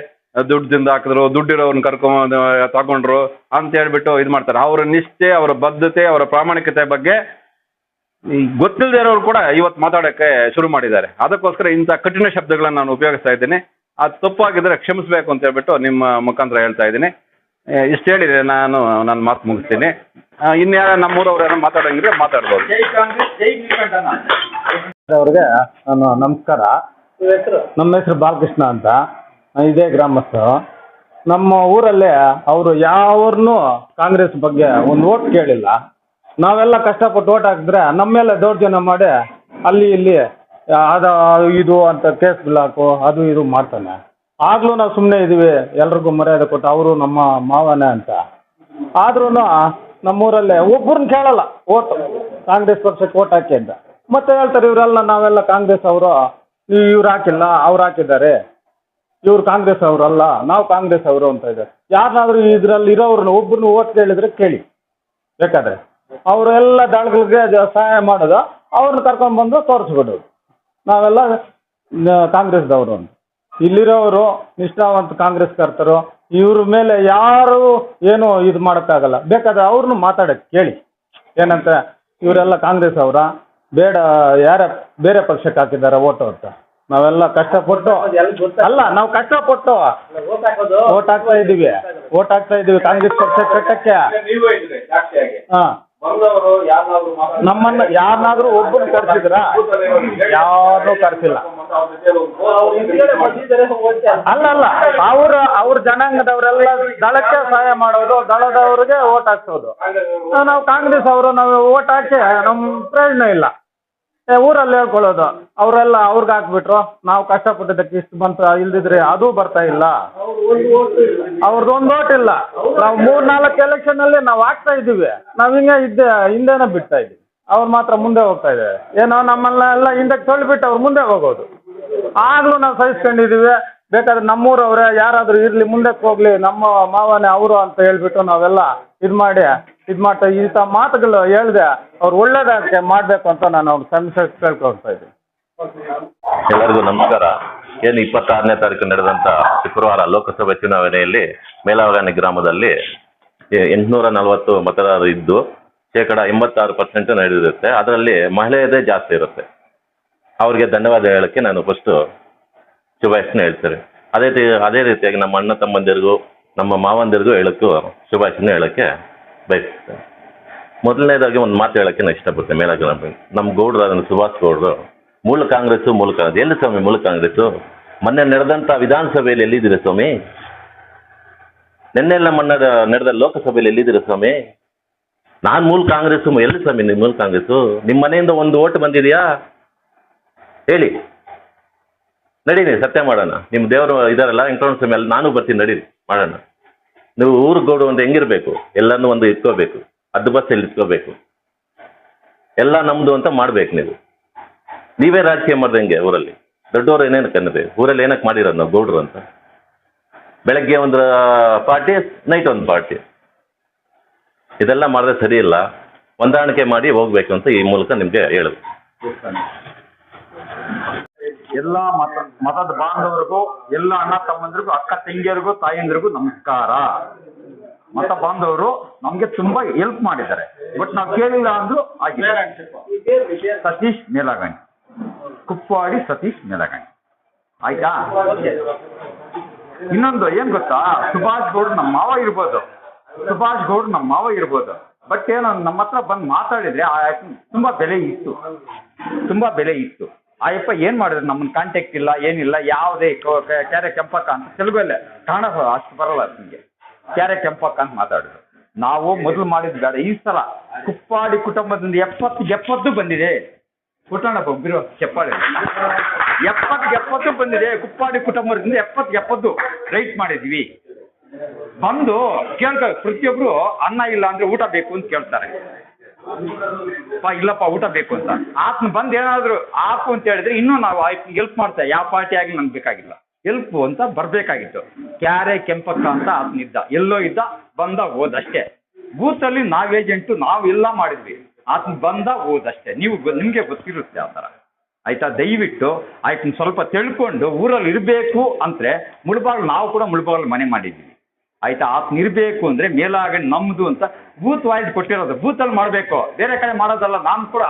ದುಡ್ಡಿಂದ ಹಾಕಿದ್ರು, ದುಡ್ಡಿರೋರ್ನ ಕರ್ಕೊಂಡು ತಗೊಂಡ್ರು ಅಂತ ಹೇಳ್ಬಿಟ್ಟು ಇದು ಮಾಡ್ತಾರೆ. ಅವರ ನಿಷ್ಠೆ, ಅವರ ಬದ್ಧತೆ, ಅವರ ಪ್ರಾಮಾಣಿಕತೆ ಬಗ್ಗೆ ಈ ಗೊತ್ತಿಲ್ಲದೆ ಇರೋರು ಕೂಡ ಇವತ್ತು ಮಾತಾಡೋಕ್ಕೆ ಶುರು ಮಾಡಿದ್ದಾರೆ. ಅದಕ್ಕೋಸ್ಕರ ಇಂಥ ಕಠಿಣ ಶಬ್ದಗಳನ್ನು ನಾನು ಉಪಯೋಗಿಸ್ತಾ ಇದ್ದೀನಿ. ಅದು ತಪ್ಪಾಗಿದ್ದರೆ ಕ್ಷಮಿಸಬೇಕು ಅಂತ ಹೇಳ್ಬಿಟ್ಟು ನಿಮ್ಮ ಮುಖಾಂತರ ಹೇಳ್ತಾ ಇದ್ದೀನಿ. ಇಷ್ಟು ಹೇಳಿದೆ ನಾನು ನನ್ನ ಮಾತು ಮುಗಿಸ್ತೀನಿ. ಇನ್ಯಾರು ನಮ್ಮೂರವ್ರು ಏನೋ ಮಾತಾಡೋಂಗಿದ್ರೆ ಮಾತಾಡ್ಬೋದು. ಅವ್ರಿಗೆ ನಾನು ನಮಸ್ಕಾರ. ನಮ್ಮ ಹೆಸರು ಬಾಲಕೃಷ್ಣ ಅಂತ. ಇದೇ ಗ್ರಾಮಸ್ಥರು. ನಮ್ಮ ಊರಲ್ಲಿ ಅವರು ಯಾವ್ರನ್ನೂ ಕಾಂಗ್ರೆಸ್ ಬಗ್ಗೆ ಒಂದು ಓಟ್ ಕೇಳಿಲ್ಲ. ನಾವೆಲ್ಲ ಕಷ್ಟಪಟ್ಟು ಓಟ್ ಹಾಕಿದ್ರೆ ನಮ್ಮ ಮೇಲೆ ದೌರ್ಜನ್ಯ ಮಾಡಿ ಅಲ್ಲಿ ಇಲ್ಲಿ ಅದು ಇದು ಅಂತ ಕೇಸ್ ಬಿಲ್ಲಾಕು ಅದು ಇದು ಮಾಡ್ತಾನೆ. ಆಗ್ಲೂ ನಾವು ಸುಮ್ಮನೆ ಇದೀವಿ, ಎಲ್ರಿಗೂ ಮರ್ಯಾದೆ ಕೊಟ್ಟು ಅವರು ನಮ್ಮ ಮಾವನೇ ಅಂತ. ಆದ್ರೂ ನಮ್ಮೂರಲ್ಲೇ ಒಬ್ಬರನ್ನ ಕೇಳಲ್ಲ, ಓಟ್, ಕಾಂಗ್ರೆಸ್ ಪಕ್ಷಕ್ಕೆ ಓಟ್ ಹಾಕಿ ಅಂತ. ಮತ್ತೆ ಹೇಳ್ತಾರೆ, ಇವರೆಲ್ಲ ನಾವೆಲ್ಲ ಕಾಂಗ್ರೆಸ್ ಅವರು, ಇವ್ರು ಹಾಕಿಲ್ಲ, ಅವ್ರು ಹಾಕಿದ್ದಾರೆ. ಇವ್ರು ಕಾಂಗ್ರೆಸ್ ಅವರಲ್ಲ ನಾವು ಕಾಂಗ್ರೆಸ್ ಅವರು ಅಂತ ಇದ್ದಾರೆ. ಯಾರನ್ನಾದ್ರೂ ಇದ್ರಲ್ಲಿ ಇರೋರ್ನ ಒಬ್ಬರನ್ನ ಓಟ್ ಕೇಳಿದ್ರೆ ಕೇಳಿ, ಬೇಕಾದ್ರೆ. ಅವರೆಲ್ಲ ದಳಗಳಿಗೆ ದಾಳಿಗಳಿಗೆ ಸಹಾಯ ಮಾಡೋದು. ಅವ್ರನ್ನ ಕರ್ಕೊಂಡು ಬಂದು ತೋರಿಸ್ಬಿಡೋದು. ನಾವೆಲ್ಲ ಕಾಂಗ್ರೆಸ್ದವರು. ಅಂತ ಇಲ್ಲಿರೋರು ನಿಷ್ಠಾವಂತ ಕಾಂಗ್ರೆಸ್ ಕರ್ತರು ಇವ್ರ ಮೇಲೆ ಯಾರು ಏನು ಇದು ಮಾಡೋಕ್ಕಾಗಲ್ಲ. ಬೇಕಾದ್ರೆ ಅವ್ರನ್ನೂ ಮಾತಾಡಕ್ಕೆ ಕೇಳಿ. ಏನಂತ ಇವರೆಲ್ಲ ಕಾಂಗ್ರೆಸ್ ಅವರ ಬೇಡ ಯಾರ ಬೇರೆ ಪಕ್ಷಕ್ಕೆ ಹಾಕಿದ್ದಾರೆ ಓಟು ಅಂತ. ನಾವೆಲ್ಲ ಕಷ್ಟಪಟ್ಟು ಅಲ್ಲ ನಾವು ಕಷ್ಟಪಟ್ಟು ಓಟ್ ಹಾಕ್ತಾ ಇದ್ದೀವಿ. ಓಟ್ ಹಾಕ್ತಾ ಇದ್ದೀವಿ ಕಾಂಗ್ರೆಸ್ ಪಕ್ಷ ಕಟ್ಟಕ್ಕೆ. ಹಾ. ನಮ್ಮನ್ನ ಯಾರನ್ನಾದ್ರೂ ಒಬ್ಬರು ಕರ್ಸಿದ್ರ? ಯಾರನ್ನೂ ಕರ್ಸಿಲ್ಲ. ಅಲ್ಲ ಅಲ್ಲ ಅವ್ರ ಅವ್ರ ಜನಾಂಗದವರೆಲ್ಲ ದಳಕ್ಕೆ ಸಹಾಯ ಮಾಡೋದು ದಳದವ್ರಿಗೆ ಓಟ್ ಹಾಕ್ಸೋದು. ನಾವು ಕಾಂಗ್ರೆಸ್ ಅವರು ನಾವು ಓಟ್ ಹಾಕಿ ನಮ್ಮ ಪ್ರಯೋಜನ ಇಲ್ಲ. ಊರಲ್ಲಿ ಹೇಳ್ಕೊಳ್ಳೋದು. ಅವರೆಲ್ಲ ಅವ್ರಿಗೆ ಹಾಕ್ಬಿಟ್ರು. ನಾವು ಕಷ್ಟಪಟ್ಟಿದ್ದಕ್ಕೆ ಇಷ್ಟು ಬಂತು ಇಲ್ದಿದ್ರೆ ಅದು ಬರ್ತಾ ಇಲ್ಲ. ಅವ್ರದ್ದು ಒಂದು ಓಟ್ ಇಲ್ಲ. ನಾವು ಮೂರ್ ನಾಲ್ಕು ಎಲೆಕ್ಷನ್ ಅಲ್ಲಿ ನಾವು ಆಗ್ತಾ ಇದ್ದೀವಿ. ನಾವು ಹಿಂಗೆ ಇದ್ದೆ, ಹಿಂದೆನೇ ಬಿಡ್ತಾ ಇದ್ದೀವಿ. ಅವ್ರು ಮಾತ್ರ ಮುಂದೆ ಹೋಗ್ತಾ ಇದ್ದಾರೆ. ಏನೋ ನಮ್ಮನ್ನೆಲ್ಲ ಹಿಂದಕ್ಕೆ ತೊಳ್ಬಿಟ್ಟು ಅವ್ರು ಮುಂದೆ ಹೋಗೋದು. ಆಗ್ಲೂ ನಾವು ಸಹಿಸ್ಕೊಂಡಿದೀವಿ ಬೇಕಾದ್ರೆ ನಮ್ಮೂರವ್ರೆ ಯಾರಾದ್ರೂ ಇರ್ಲಿ, ಮುಂದಕ್ಕೆ ಹೋಗ್ಲಿ, ನಮ್ಮ ಮಾವನೇ ಅವರು ಅಂತ ಹೇಳ್ಬಿಟ್ಟು ನಾವೆಲ್ಲ ಇದು ಮಾಡಿ, ಇದು ಮಾಡ್ತಾ ಇಂಥ ಮಾತುಗಳು ಹೇಳ್ದೆ, ಅವ್ರು ಒಳ್ಳೇದಾಗಕ್ಕೆ ಮಾಡಬೇಕು ಅಂತ ನಾನು ಅವ್ರ ಸಂಸತ್ ಕೇಳ್ಕೊಳ್ತಾ ಇದ್ದೀನಿ. ಎಲ್ಲರಿಗೂ ನಮಸ್ಕಾರ. ಏನು ಇಪ್ಪತ್ತಾರನೇ ತಾರೀಕು ನಡೆದಂತ ಶುಕ್ರವಾರ ಲೋಕಸಭೆ ಚುನಾವಣೆಯಲ್ಲಿ ಮೇಲಾವಗಾನಿ ಗ್ರಾಮದಲ್ಲಿ ಎಂಟುನೂರ ನಲವತ್ತು ಮತದಾರರು ಇದ್ದು, ಶೇಕಡ ಎಂಬತ್ತಾರು ಪರ್ಸೆಂಟ್ ನಡೆದಿರುತ್ತೆ. ಅದರಲ್ಲಿ ಮಹಿಳೆಯದೇ ಜಾಸ್ತಿ ಇರುತ್ತೆ. ಅವ್ರಿಗೆ ಧನ್ಯವಾದ ಹೇಳಕ್ಕೆ ನಾನು ಫಸ್ಟು ಶುಭಾಶಯನ ಹೇಳ್ತೇನೆ. ಅದೇ ಅದೇ ರೀತಿಯಾಗಿ ನಮ್ಮ ಅಣ್ಣ ತಮ್ಮಂದಿರಿಗೂ ನಮ್ಮ ಮಾವಂದಿರಿಗೂ ಹೇಳೋಕ್ಕೂ ಶುಭಾಶಯನ ಹೇಳಕ್ಕೆ ಬಯಸ್ತೇನೆ. ಮೊದಲನೇದಾಗಿ ಒಂದು ಮಾತು ಹೇಳಕ್ಕೆ ನಾನು ಇಷ್ಟಪಡ್ತೇನೆ ಮೇಲಾಗಿ ನಮ್ಮ ಗೌಡ್ರು ಸುಭಾಷ್ ಗೌಡ್ರು, ಮೂಲ ಕಾಂಗ್ರೆಸ್ಸು, ಮೂಲ ಕಾಂಗ್ರೆಸ್. ಎಲ್ಲಿ ಸ್ವಾಮಿ ಮೂಲ ಕಾಂಗ್ರೆಸ್ಸು? ಮೊನ್ನೆ ನಡೆದಂಥ ವಿಧಾನಸಭೆಯಲ್ಲಿ ಎಲ್ಲಿದ್ದೀರ ಸ್ವಾಮಿ? ನಿನ್ನೆಲ್ಲ ಮೊನ್ನೆ ನಡೆದ ಲೋಕಸಭೆಯಲ್ಲಿ ಎಲ್ಲಿದ್ದೀರ ಸ್ವಾಮಿ? ನಾನು ಮೂಲ ಕಾಂಗ್ರೆಸ್ಸು ಎಲ್ಲಿ ಸ್ವಾಮಿ ನಿಮ್ಮ ಮೂಲ ಕಾಂಗ್ರೆಸ್ಸು? ನಿಮ್ಮ ಮನೆಯಿಂದ ಒಂದು ಓಟ್ ಬಂದಿದೆಯಾ? ಹೇಳಿ. ನಡೀರಿ, ಸತ್ಯ ಮಾಡೋಣ. ನಿಮ್ಮ ದೇವರು ಇದಾರಲ್ಲ, ವೆಂಕಟರಮಣ ಸ್ವಾಮಿ, ಅಲ್ಲಿ ನಾನು ಬರ್ತೀನಿ, ನಡೀರಿ. ಮಾಡೋಣ. ನೀವು ಊರು ಗೌಡು ಒಂದು ಹೆಂಗಿರ್ಬೇಕು? ಎಲ್ಲನೂ ಒಂದು ಇಟ್ಕೋಬೇಕು. ಅದ್ದು ಬಸ್ಸಲ್ಲಿ ಇಟ್ಕೋಬೇಕು. ಎಲ್ಲ ನಮ್ದು ಅಂತ ಮಾಡ್ಬೇಕು ನೀವು. ನೀವೇ ರಾಜಕೀಯ ಮಾಡ್ದಂಗೆ ಊರಲ್ಲಿ? ದೊಡ್ಡವರು ಏನೇನು ಕನ್ನದೆ ಊರಲ್ಲಿ ಏನಕ್ಕೆ ಮಾಡಿರೋದು ನಾವು ಗೌಡ್ರು ಅಂತ? ಬೆಳಗ್ಗೆ ಒಂದು ಪಾರ್ಟಿ ನೈಟ್ ಒಂದು ಪಾರ್ಟಿ ಇದೆಲ್ಲ ಮಾಡಿದ್ರೆ ಸರಿ ಇಲ್ಲ. ಹೊಂದಾಣಿಕೆ ಮಾಡಿ ಹೋಗ್ಬೇಕು ಅಂತ ಈ ಮೂಲಕ ನಿಮಗೆ ಹೇಳೋದು. ಎಲ್ಲ ಮತ, ಮತದ ಬಾಂಧವರಿಗೂ, ಎಲ್ಲ ಅಣ್ಣ ತಮ್ಮಂದ್ರಿಗೂ, ಅಕ್ಕ ತಂಗಿಯರಿಗೂ ತಾಯಂದಿರಿಗೂ ನಮಸ್ಕಾರ. ಮತ ಬಾಂಧವರು ನಮ್ಗೆ ತುಂಬಾ ಹೆಲ್ಪ್ ಮಾಡಿದ್ದಾರೆ. ಬಟ್ ನಾವು ಕೇಳಿಲ್ಲ ಅಂದ್ರು ಸತೀಶ್ ಮೇಲಗಣಿ. ಕುಪ್ಪಾಡಿ ಸತೀಶ್ ಮೇಲಗಣಿ. ಆಯ್ತಾ? ಇನ್ನೊಂದು ಏನ್ ಗೊತ್ತಾ? ಸುಭಾಷ್ ಗೌಡ್ ನಮ್ಮ ಮಾವ ಇರ್ಬೋದು. ಸುಭಾಷ್ ಗೌಡ್ ನಮ್ಮ ಮಾವ ಇರ್ಬೋದು. ಬಟ್ ಏನೋ ನಮ್ಮ ಹತ್ರ ಬಂದು ಮಾತಾಡಿದ್ರೆ ತುಂಬಾ ಬೆಲೆ ಇತ್ತು. ತುಂಬಾ ಬೆಲೆ ಇತ್ತು. ಆಯಪ್ಪ ಏನ್ ಮಾಡಿದ್ರು? ನಮ್ಮನ್ನ ಕಾಂಟ್ಯಾಕ್ಟ್ ಇಲ್ಲ, ಏನಿಲ್ಲ, ಯಾವುದೇ ಕ್ಯಾರೆ ಕೆಂಪಕ್ಕ ಅಂತ ತೆಲುಗಲ್ಲೇ. ಕನ್ನಡ ಅಷ್ಟು ಬರಲ್ಲ ನಿಮಗೆ. ಕ್ಯಾರೆ ಕೆಂಪಕ್ಕ ಅಂತ ಮಾತಾಡಿದ್ರು ನಾವು ಮೊದಲು ಮಾಡಿದ್ ಬೇಡ. ಈ ಸಲ ಕುಪ್ಪಾಡಿ ಕುಟುಂಬದಿಂದ ಎಪ್ಪತ್ತು ಎಪ್ಪತ್ತು ಬಂದಿದೆ. ಪುಟ್ಟಣ್ಣ ಒಬ್ಬಿರು ಚಪ್ಪಾಳೆ ಎಪ್ಪತ್ತು ಎಪ್ಪತ್ತು ಬಂದಿದೆ. ಕುಪ್ಪಾಡಿ ಕುಟುಂಬದಿಂದ ಎಪ್ಪತ್ತು ಎಪ್ಪತ್ತು ರೈಟ್ ಮಾಡಿದ್ವಿ. ಬಂದು ಕೇಳ್ತಾರೆ. ಪ್ರತಿಯೊಬ್ರು ಅನ್ನ ಇಲ್ಲ ಅಂದ್ರೆ ಊಟ ಬೇಕು ಅಂತ ಕೇಳ್ತಾರೆ. ಪಾ, ಇಲ್ಲಪ್ಪ, ಊಟ ಬೇಕು ಅಂತ. ಆತನ ಬಂದು ಏನಾದ್ರು ಆಪು ಅಂತ ಹೇಳಿದ್ರೆ ಇನ್ನೂ ನಾವು ಹೆಲ್ಪ್ ಮಾಡ್ತೇವೆ ಯಾವ ಪಾರ್ಟಿ ಆಗಿ ನಂಗೆ ಬೇಕಾಗಿಲ್ಲ. ಹೆಲ್ಪ್ ಅಂತ ಬರ್ಬೇಕಾಗಿತ್ತು. ಕ್ಯಾರೆ, ಕೆಂಪಕ್ಕ ಅಂತ ಆತನಿದ್ದ ಇದ್ದ. ಎಲ್ಲೋ ಇದ್ದ, ಬಂದ, ಹೋದಷ್ಟೇ. ಬೂತಲ್ಲಿ ನಾವ್ ಏಜೆಂಟು ನಾವು ಎಲ್ಲ ಮಾಡಿದ್ವಿ. ಆತನ ಬಂದ, ಹೋದಷ್ಟೇ. ನೀವು ನಿಮ್ಗೆ ಗೊತ್ತಿರುತ್ತೆ ಆ ಥರ. ಆಯ್ತಾ? ದಯವಿಟ್ಟು ಆಯ್ತು, ಸ್ವಲ್ಪ ತಿಳ್ಕೊಂಡು ಊರಲ್ಲಿ ಇರಬೇಕು ಅಂದ್ರೆ ಮುಳುಬಾಗ್ಲು ನಾವು ಕೂಡ ಮುಳುಬಾಗ್ಲು ಮನೆ ಮಾಡಿದ್ದೀವಿ ಆಯ್ತಾ? ಆತ್ನ ಇರಬೇಕು ಅಂದ್ರೆ ಮೇಲಾಗ ನಮ್ದು ಅಂತ ಬೂತ್ ವಾಯ್ಸ್ ಕೊಟ್ಟಿರೋದು. ಬೂತಲ್ಲಿ ಮಾಡಬೇಕು. ಬೇರೆ ಕಡೆ ಮಾಡೋದಲ್ಲ. ನಾನು ಕೂಡ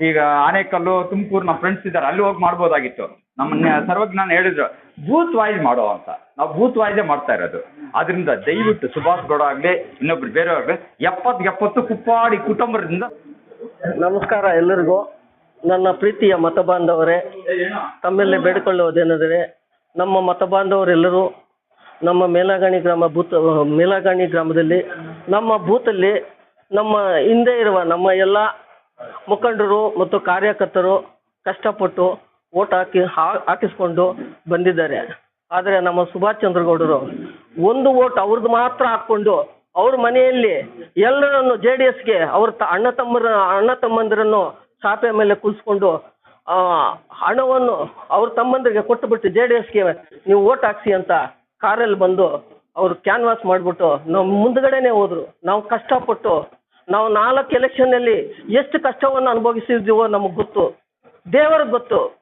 ಈಗ ಆನೇಕಲ್ಲು, ತುಮಕೂರು ನಮ್ಮ ಫ್ರೆಂಡ್ಸ್ ಇದ್ದಾರೆ. ಅಲ್ಲಿ ಹೋಗಿ ಮಾಡ್ಬೋದಾಗಿತ್ತು. ನಮ್ಮ ಸರ್ವಜ್ಞಾನ ಹೇಳಿದ್ರು ಬೂತ್ ವಾಯ್ಸ್ ಮಾಡೋ ಅಂತ. ನಾವು ಬೂತ್ ವಾಯ್ಸೇ ಮಾಡ್ತಾ ಇರೋದು. ಅದರಿಂದ ದಯವಿಟ್ಟು ಸುಭಾಷ್ ಗೌಡ ಆಗ್ಲಿ, ಇನ್ನೊಬ್ರು ಬೇರೆಯವ್ರಾಗಲಿ ಎಪ್ಪತ್ತು ಎಪ್ಪತ್ತು ಕುಪ್ಪಾಡಿ ಕುಟುಂಬದಿಂದ ನಮಸ್ಕಾರ ಎಲ್ಲರಿಗೂ. ನನ್ನ ಪ್ರೀತಿಯ ಮತ ಬಾಂಧವರೇ ತಮ್ಮಲ್ಲೇ ಬೇಡಿಕೊಳ್ಳುವುದೇನೆಂದರೆ, ನಮ್ಮ ಮತ ಬಾಂಧವರೆಲ್ಲರೂ ನಮ್ಮ ಮೇಲಗಾಣಿ ಗ್ರಾಮ ಬೂತ್ ಮೇಲಗಾಣಿ ಗ್ರಾಮದಲ್ಲಿ ನಮ್ಮ ಬೂತಲ್ಲಿ ನಮ್ಮ ಹಿಂದೆ ಇರುವ ನಮ್ಮ ಎಲ್ಲ ಮುಖಂಡರು ಮತ್ತು ಕಾರ್ಯಕರ್ತರು ಕಷ್ಟಪಟ್ಟು ಓಟ್ ಹಾಕಿ ಹಾಕಿಸ್ಕೊಂಡು ಬಂದಿದ್ದಾರೆ. ಆದರೆ ನಮ್ಮ ಸುಭಾಷ್ ಚಂದ್ರಗೌಡರು ಒಂದು ಓಟ್ ಅವ್ರದ್ದು ಮಾತ್ರ ಹಾಕ್ಕೊಂಡು ಅವ್ರ ಮನೆಯಲ್ಲಿ ಎಲ್ಲರನ್ನು ಜೆ ಡಿ ಎಸ್ಗೆ ಅವ್ರ ಅಣ್ಣ ತಮ್ಮರ ಅಣ್ಣ ತಮ್ಮಂದಿರನ್ನು ಚಾಪೆ ಮೇಲೆ ಕೂರಿಸ್ಕೊಂಡು ಆ, ಹಣವನ್ನು ಅವ್ರ ತಮ್ಮಂದಿರಿಗೆ ಕೊಟ್ಟುಬಿಟ್ಟು ಜೆ ಡಿ ಎಸ್ಗೆ ನೀವು ಓಟ್ ಹಾಕ್ಸಿ ಅಂತ ಕಾರಲ್ಲಿ ಬಂದು ಅವರು ಕ್ಯಾನ್ವಾಸ್ ಮಾಡಿಬಿಟ್ಟು ನಮ್ಮ ಮುಂದ್ಗಡೆನೆ ಹೋದ್ರು. ನಾವು ಕಷ್ಟಪಟ್ಟು, ನಾವು ನಾಲ್ಕು ಎಲೆಕ್ಷನ್ನಲ್ಲಿ ಎಷ್ಟು ಕಷ್ಟವನ್ನು ಅನುಭವಿಸಿದ್ದೀವೋ ನಮಗೆ ಗೊತ್ತು. ದೇವರಿಗೆ ಗೊತ್ತು.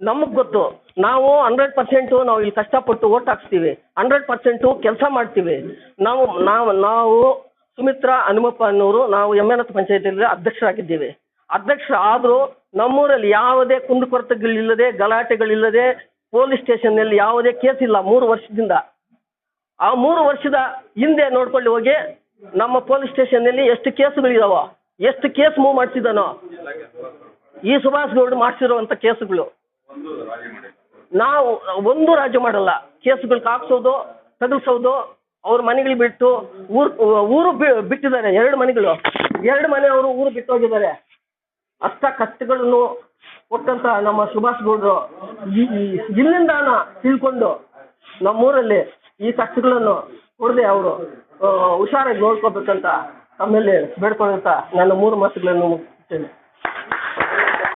ನಮಗೆ ಗೊತ್ತು. ನಾವು ಹಂಡ್ರೆಡ್ ಪರ್ಸೆಂಟು ನಾವು ಇಲ್ಲಿ ಕಷ್ಟಪಟ್ಟು ಓಟ್ ಹಾಕ್ಸ್ತೀವಿ. ಹಂಡ್ರೆಡ್ ಪರ್ಸೆಂಟು ಕೆಲಸ ಮಾಡ್ತೀವಿ. ನಾವು ನಾವು ನಾವು ಸುಮಿತ್ರಾ ಹನುಮಪ್ಪ ಅನ್ನೋರು ನಾವು ಎಂ ಎನ್ ಎಸ್ ಪಂಚಾಯತಿಯಲ್ಲಿ ಅಧ್ಯಕ್ಷರಾಗಿದ್ದೀವಿ. ಅಧ್ಯಕ್ಷ ಆದ್ರೂ ನಮ್ಮೂರಲ್ಲಿ ಯಾವುದೇ ಕುಂದುಕೊರತೆಗಳಿಲ್ಲದೆ ಗಲಾಟೆಗಳಿಲ್ಲದೆ ಪೊಲೀಸ್ ಸ್ಟೇಷನ್ನಲ್ಲಿ ಯಾವುದೇ ಕೇಸ್ ಇಲ್ಲ ಮೂರು ವರ್ಷದಿಂದ. ಆ ಮೂರು ವರ್ಷದ ಹಿಂದೆ ನೋಡ್ಕೊಳ್ಳಿ ಹೋಗಿ, ನಮ್ಮ ಪೊಲೀಸ್ ಸ್ಟೇಷನ್ನಲ್ಲಿ ಎಷ್ಟು ಕೇಸುಗಳಿದಾವ ಎಷ್ಟು ಕೇಸ್ ಮೂವ್ ಮಾಡಿಸಿದಾನೋ, ಈ ಸುಭಾಷ್ ಗೌಡ್ ಮಾಡಿಸಿರುವಂಥ ಕೇಸುಗಳು. ನಾವು ಒಂದು ರಾಜ್ಯ ಮಾಡಲ್ಲ, ಕೇಸುಗಳು ಕಾಪ್ಸೋದು ತಗಲ್ಸೋದು, ಅವ್ರ ಮನೆಗಳು ಬಿಟ್ಟು ಊರು ಊರು ಬಿಟ್ಟಿದ್ದಾರೆ, ಎರಡು ಮನೆಗಳು. ಎರಡು ಮನೆ ಅವರು ಊರು ಬಿಟ್ಟು ಹೋಗಿದ್ದಾರೆ ಅಷ್ಟ ಕಷ್ಟಗಳನ್ನು ಕೊಟ್ಟಂತ ನಮ್ಮ ಸುಭಾಷ್ ಗೌಡ್ರು ಇಲ್ಲಿಂದ ತಿಳ್ಕೊಂಡು ನಮ್ಮೂರಲ್ಲಿ ಈ ಕಷ್ಟಗಳನ್ನು ಕೊಡದೆ ಅವರು ಹುಷಾರಾಗಿ ನೋಡ್ಕೋಬೇಕಂತ ತಮ್ಮಲ್ಲಿ ಬೇಡ್ಕೊಳ್ತಾ ನನ್ನ ಮೂರು ಮಾತುಗಳನ್ನು ಮುಗಿಸ್ತೇನೆ.